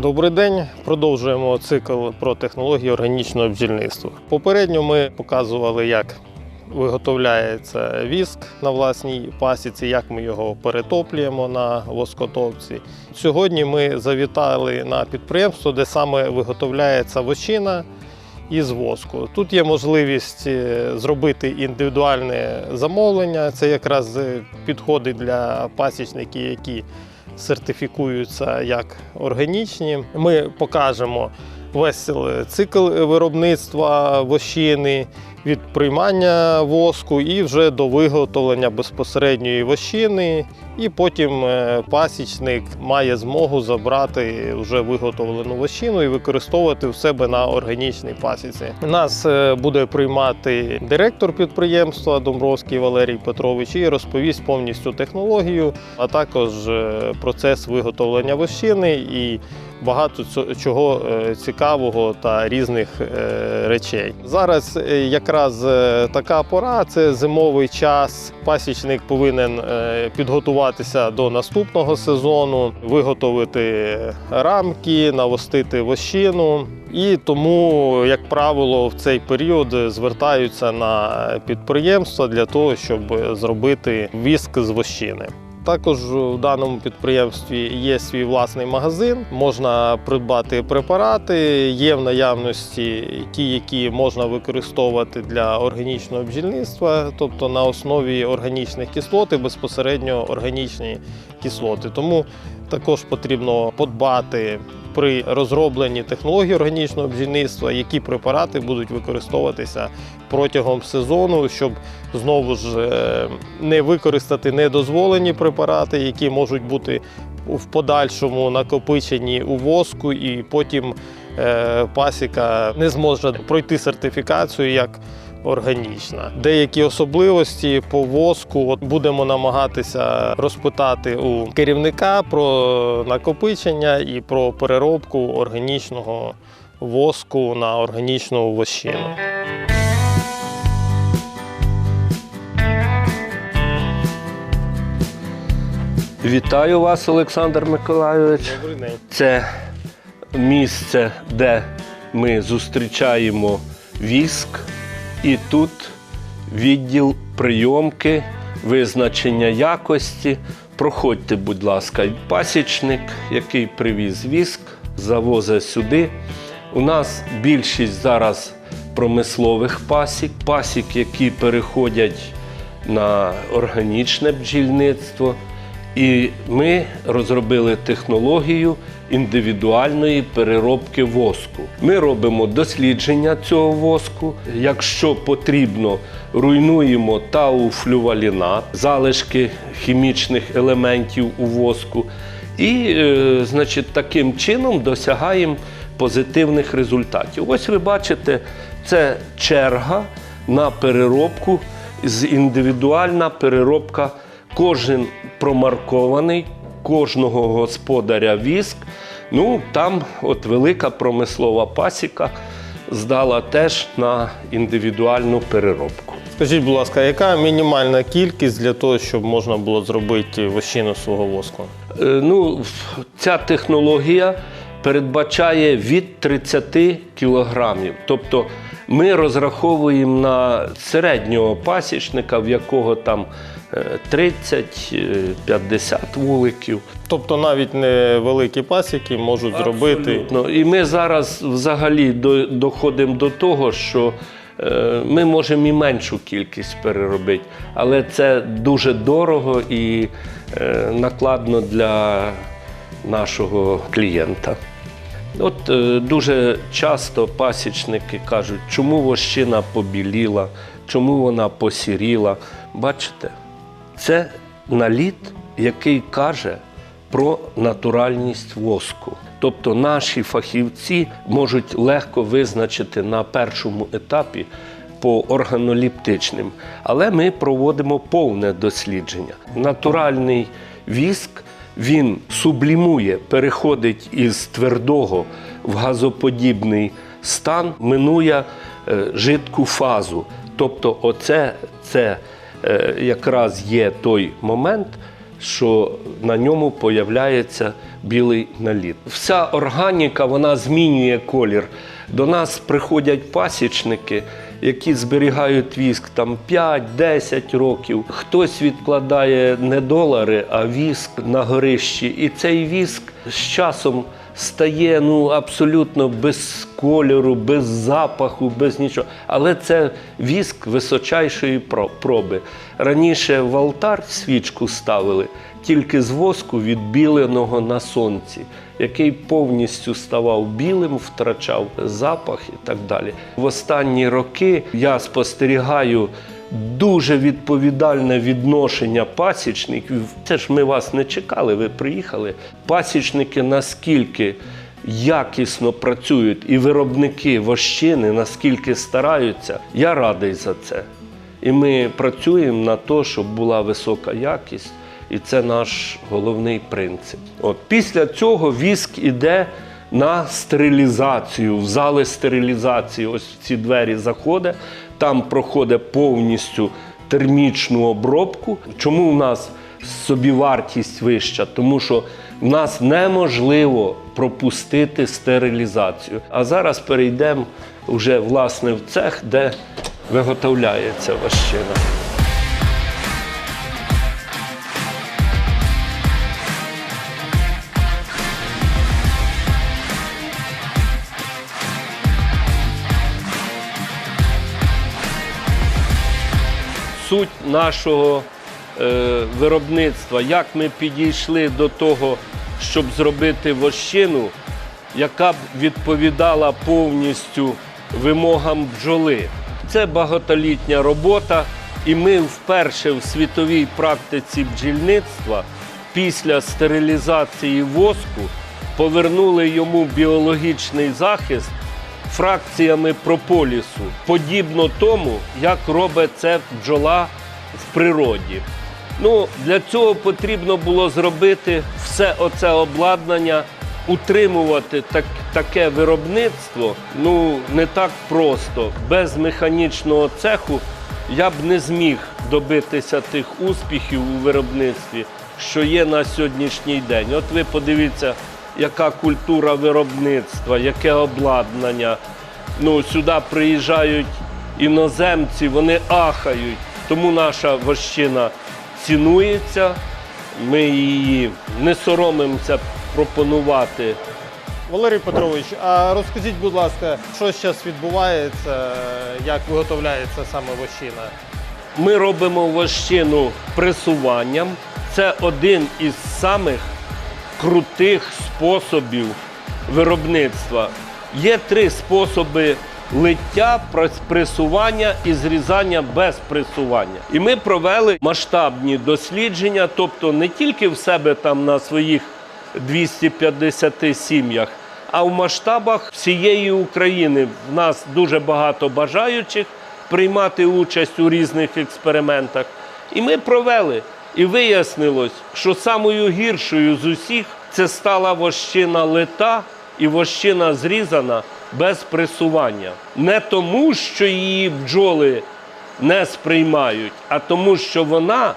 Добрий день. Продовжуємо цикл про технології органічного бджільництва. Попередньо ми показували, як виготовляється віск на власній пасіці, як ми його перетоплюємо на воскотопці. Сьогодні ми завітали на підприємство, де саме виготовляється вощина із воску. Тут є можливість е, зробити індивідуальне замовлення. Це якраз е, підходить для пасічників, які сертифікуються як органічні. Ми покажемо весь цикл виробництва вощини від приймання воску і вже до виготовлення безпосередньої вощини. І потім е, пасічник має змогу забрати вже виготовлену вощину і використовувати в себе на органічній пасіці. Нас е, буде приймати директор підприємства Домбровський Валерій Петрович і розповість повністю технологію, а також е, процес виготовлення вощини і багато чого е, цікавого та різних е, речей. Зараз е, якраз така пора, це зимовий час. Пасічник повинен підготуватися до наступного сезону, виготовити рамки, навостити вощину. І тому, як правило, в цей період звертаються на підприємства для того, щоб зробити віск з вощини. Також в даному підприємстві є свій власний магазин, можна придбати препарати, є в наявності ті, які можна використовувати для органічного бджільництва, тобто на основі органічних кислот і безпосередньо органічні кислоти. Тому також потрібно подбати при розробленні технології органічного бджільництва, які препарати будуть використовуватися протягом сезону, щоб знову ж е, не використати недозволені препарати, які можуть бути в подальшому накопичені у воску, і потім е, пасіка не зможе пройти сертифікацію як органічна. Деякі особливості по воску от будемо намагатися розпитати у керівника про накопичення і про переробку органічного воску на органічну вощину. Вітаю вас, Олександр Миколайович. Добрий день. Це місце, де ми зустрічаємо віск, і тут відділ прийомки, визначення якості. Проходьте, будь ласка, пасічник, який привіз віск, завозить сюди. У нас більшість зараз промислових пасік, пасік, які переходять на органічне бджільництво. І ми розробили технологію індивідуальної переробки воску. Ми робимо дослідження цього воску. Якщо потрібно, руйнуємо тауфлювалінат, залишки хімічних елементів у воску. І, е, значить, таким чином досягаємо позитивних результатів. Ось ви бачите, це черга на переробку, з- індивідуальна переробка. Кожен промаркований, кожного господаря віск. Ну, там от велика промислова пасіка здала теж на індивідуальну переробку. Скажіть, будь ласка, яка мінімальна кількість для того, щоб можна було зробити вощину свого воску? Е, Ну, ця технологія передбачає від 30 кілограмів. Тобто ми розраховуємо на середнього пасічника, в якого там е, 30-50 вуликів. Тобто навіть невеликі пасіки можуть зробити. Абсолютно. І ми зараз взагалі доходимо до того, що е, ми можемо і меншу кількість переробити, але це дуже дорого і е, накладно для нашого клієнта. От е, дуже часто пасічники кажуть, чому вощина побіліла, чому вона посіріла. Бачите, це наліт, який каже про натуральність воску. Тобто наші фахівці можуть легко визначити на першому етапі по органоліптичним, але ми проводимо повне дослідження. Натуральний віск він сублімує, переходить із твердого в газоподібний стан, минує е, жидку фазу. Тобто, оце це е, якраз є той момент, що на ньому появляється білий наліт. Вся органіка вона змінює колір. До нас приходять пасічники, які зберігають віск там 5-10 років. Хтось відкладає не долари, а віск на горищі. І цей віск з часом стає ну, абсолютно без кольору, без запаху, без нічого. Але це віск височайшої проби. Раніше в алтар свічку ставили тільки з воску відбіленого на сонці, який повністю ставав білим, втрачав запах і так далі. В останні роки я спостерігаю дуже відповідальне відношення пасічників. Це ж ми вас не чекали, ви приїхали. Пасічники наскільки якісно працюють, і виробники вощини наскільки стараються, я радий за це. І ми працюємо на те, щоб була висока якість, і це наш головний принцип. От після цього віск іде на стерилізацію, в зали стерилізації. Ось в ці двері заходить, там проходить повністю термічну обробку. Чому в нас собівартість вища? Тому що в нас неможливо пропустити стерилізацію. А зараз перейдемо вже власне в цех, де виготовляється ващина. Суть нашого е, виробництва, як ми підійшли до того, щоб зробити вощину, яка б відповідала повністю вимогам бджоли. Це багатолітня робота, і ми вперше в світовій практиці бджільництва після стерилізації воску повернули йому біологічний захист фракціями прополісу, подібно тому, як робить це бджола в природі. Ну, для цього потрібно було зробити все оце обладнання, утримувати так, таке виробництво ну, не так просто. Без механічного цеху я б не зміг добитися тих успіхів у виробництві, що є на сьогоднішній день. От ви подивіться, яка культура виробництва, яке обладнання. Ну, сюди приїжджають іноземці, вони ахають. Тому наша вощина цінується. Ми її не соромимося пропонувати. Валерій Петрович, а розкажіть, будь ласка, що зараз відбувається, як виготовляється саме вощина? Ми робимо вощину пресуванням. Це один із самих крутих способів виробництва. Є три способи лиття, прес- пресування і зрізання без пресування. І ми провели масштабні дослідження, тобто не тільки в себе там на своїх 250 сім'ях, а в масштабах всієї України. В нас дуже багато бажаючих приймати участь у різних експериментах. І ми провели. І вияснилось, що самою гіршою з усіх це стала вощина лита і вощина зрізана без пресування. Не тому, що її бджоли не сприймають, а тому, що вона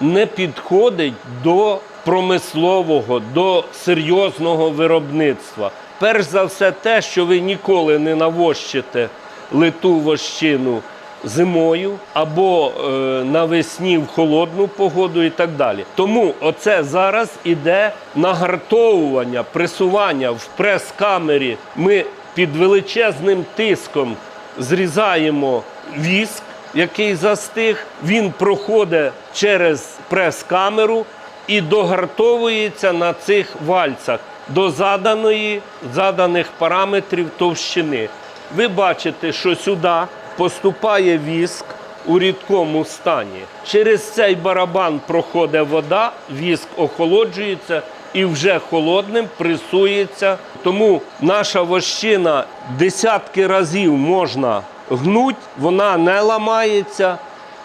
не підходить до промислового, до серйозного виробництва. Перш за все, те, що ви ніколи не навощите литу вощину зимою або е, навесні в холодну погоду і так далі. Тому оце зараз іде нагартовування, пресування в прес-камері. Ми під величезним тиском зрізаємо віск, який застиг. Він проходить через прес-камеру і догартовується на цих вальцах до заданої, заданих параметрів товщини. Ви бачите, що сюди поступає віск у рідкому стані. Через цей барабан проходить вода, віск охолоджується і вже холодним пресується. Тому наша вощина десятки разів можна гнуть, вона не ламається,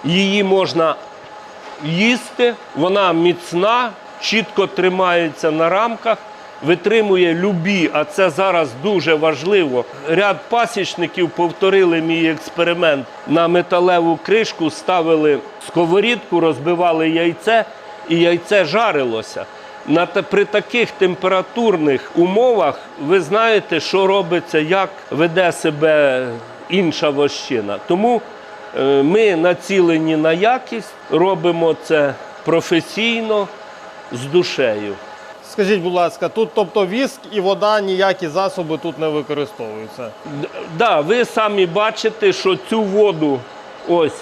її можна їсти, вона міцна, чітко тримається на рамках, витримує любі, а це зараз дуже важливо. Ряд пасічників повторили мій експеримент. На металеву кришку ставили сковорідку, розбивали яйце і яйце жарилося. На, при таких температурних умовах ви знаєте, що робиться, як веде себе інша вощина. Тому е, ми націлені на якість, робимо це професійно, з душею. Скажіть, будь ласка, тут тобто віск і вода, ніякі засоби тут не використовуються. Д- Да, ви самі бачите, що цю воду ось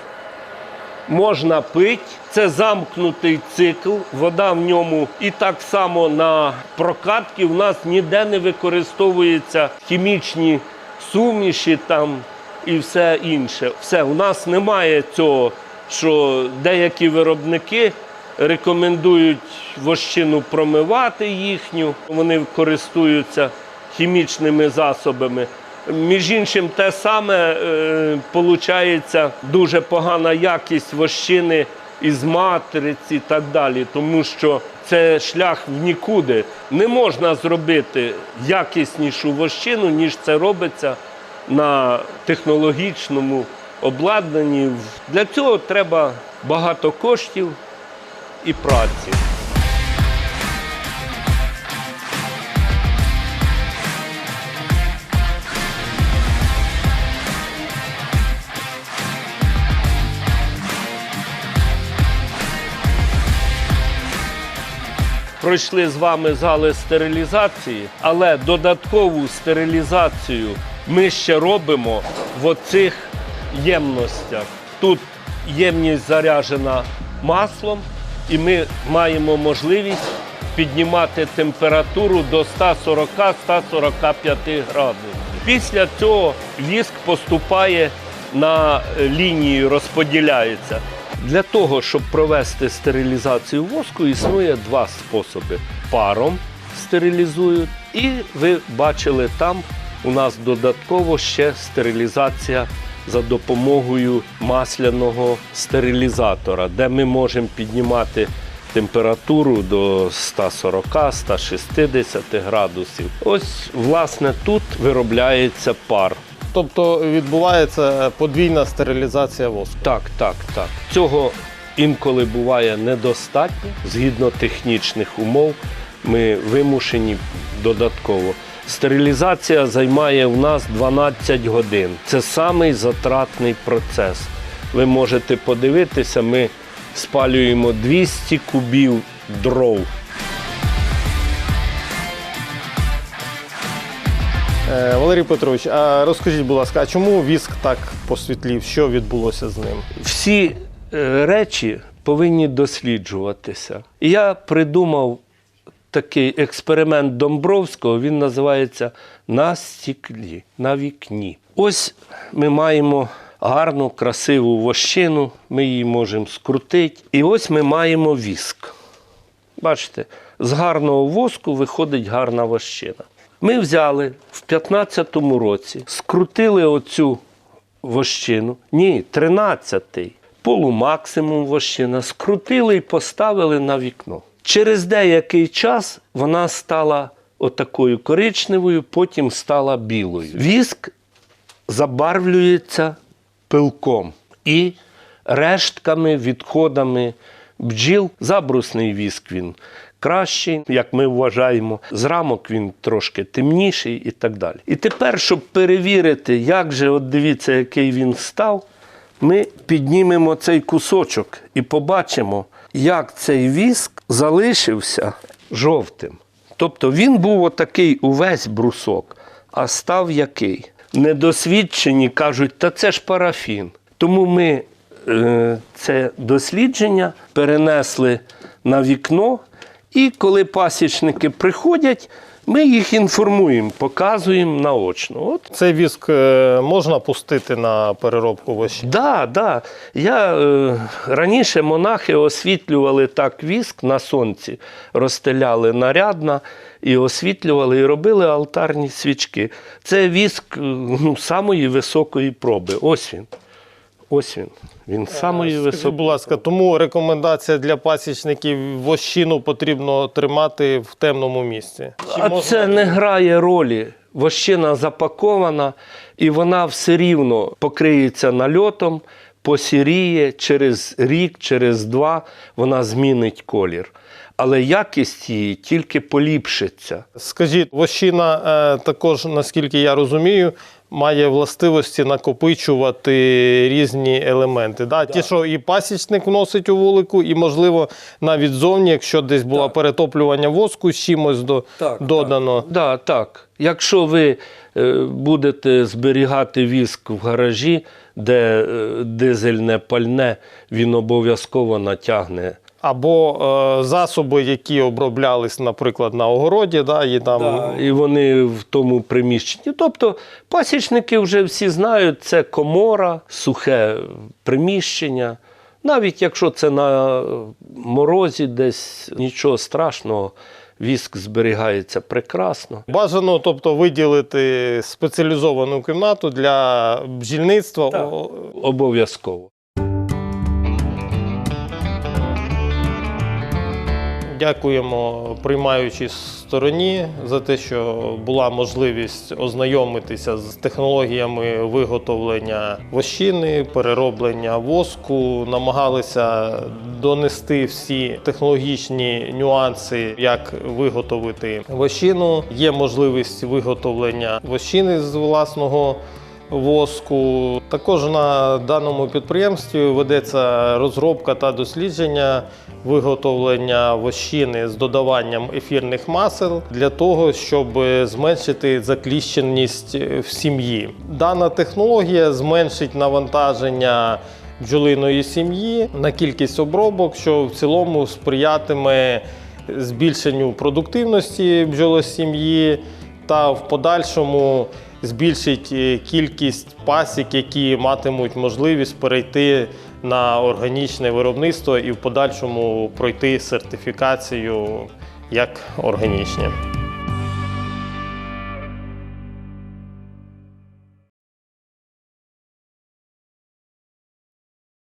можна пити. Це замкнутий цикл, вода в ньому і так само на прокатки в нас ніде не використовуються хімічні суміші там і все інше. Все, у нас немає цього, що деякі виробники рекомендують вощину промивати їхню, вони користуються хімічними засобами. Між іншим, те саме е, дуже погана якість вощини із матриці і так далі, тому що це шлях в нікуди. Не можна зробити якіснішу вощину, ніж це робиться на технологічному обладнанні. Для цього треба багато коштів і праці. Пройшли з вами зали стерилізації, але додаткову стерилізацію ми ще робимо в оцих ємностях. Тут ємність заряджена маслом, і ми маємо можливість піднімати температуру до 140-145 градусів. Після цього віск поступає на лінії, розподіляється. Для того, щоб провести стерилізацію воску, існує два способи: паром стерилізують, і ви бачили там у нас додатково ще стерилізація за допомогою масляного стерилізатора, де ми можемо піднімати температуру до 140-160 градусів. Ось, власне, тут виробляється пар. Тобто відбувається подвійна стерилізація воску. Так, так, так. Цього інколи буває недостатньо. Згідно технічних умов, ми вимушені додатково. Стерилізація займає в нас 12 годин. Це самий затратний процес. Ви можете подивитися, ми спалюємо 200 кубів дров. Е, Валерій Петрович, а розкажіть, будь ласка, а чому віск так посвітлів? Що відбулося з ним? всі е, речі повинні досліджуватися. І я придумав такий експеримент Домбровського, він називається На стіклі, на вікні. Ось ми маємо гарну, красиву вощину, ми її можемо скрутити. І ось ми маємо віск. Бачите, з гарного воску виходить гарна вощина. Ми взяли в 15-му році, скрутили оцю вощину. Ні, 13-й. Полумаксимум вощина. Скрутили і поставили на вікно. Через деякий час вона стала отакою коричневою, потім стала білою. Віск забарвлюється пилком і рештками, відходами бджіл. Забрусний віск він кращий, як ми вважаємо. З рамок він трошки темніший і так далі. І тепер, щоб перевірити, як же, от дивіться, який він став, ми піднімемо цей кусочок і побачимо, як цей віск залишився жовтим. Тобто він був отакий увесь брусок, а став який? Недосвідчені кажуть, та це ж парафін. Тому ми е, це дослідження перенесли на вікно, і коли пасічники приходять, ми їх інформуємо, показуємо наочно. От Цей віск е, можна пустити на переробку вощі? Да, да. Я е, раніше монахи освітлювали так віск на сонці, розстеляли нарядно і освітлювали, і робили алтарні свічки. Це віск е, ну, самої високої проби. Ось він. Ось він. Він самої Скажіть, високої. будь ласка, тому рекомендація для пасічників вощину потрібно тримати в темному місці. Чи А можна- це не грає ролі. Вощина запакована, і вона все рівно покриється нальотом, посіріє через рік, через два вона змінить колір. Але якість її тільки поліпшиться. Скажіть, вощина е, також, наскільки я розумію, має властивості накопичувати різні елементи. Да? Ті, що і пасічник вносить у вулику, і, можливо, навіть зовні, якщо десь було Так. перетоплювання воску, з чимось до, Так, додано. Да, так. Якщо ви е, будете зберігати віск в гаражі, де е, дизельне пальне, він обов'язково натягне. Або е, засоби, які оброблялись, наприклад, на огороді, да, і там Да, і вони в тому приміщенні. Тобто пасічники вже всі знають, це комора, сухе приміщення. Навіть якщо це на морозі десь нічого страшного, віск зберігається прекрасно. бажано, тобто, виділити спеціалізовану кімнату для бджільництва. Так. Обов'язково. Дякуємо приймаючій стороні за те, що була можливість ознайомитися з технологіями виготовлення вощини, перероблення воску. Намагалися донести всі технологічні нюанси, як виготовити вощину. Є можливість виготовлення вощини з власного воску. Також на даному підприємстві ведеться розробка та дослідження виготовлення вощини з додаванням ефірних масел для того, щоб зменшити закліщеність в сім'ї. Дана технологія зменшить навантаження бджолиної сім'ї на кількість обробок, що в цілому сприятиме збільшенню продуктивності бджолосім'ї та в подальшому збільшить е, кількість пасік, які матимуть можливість перейти на органічне виробництво і в подальшому пройти сертифікацію як органічні.